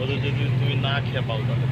ওদের যদি তুমি না খেয়ে পাও তাহলে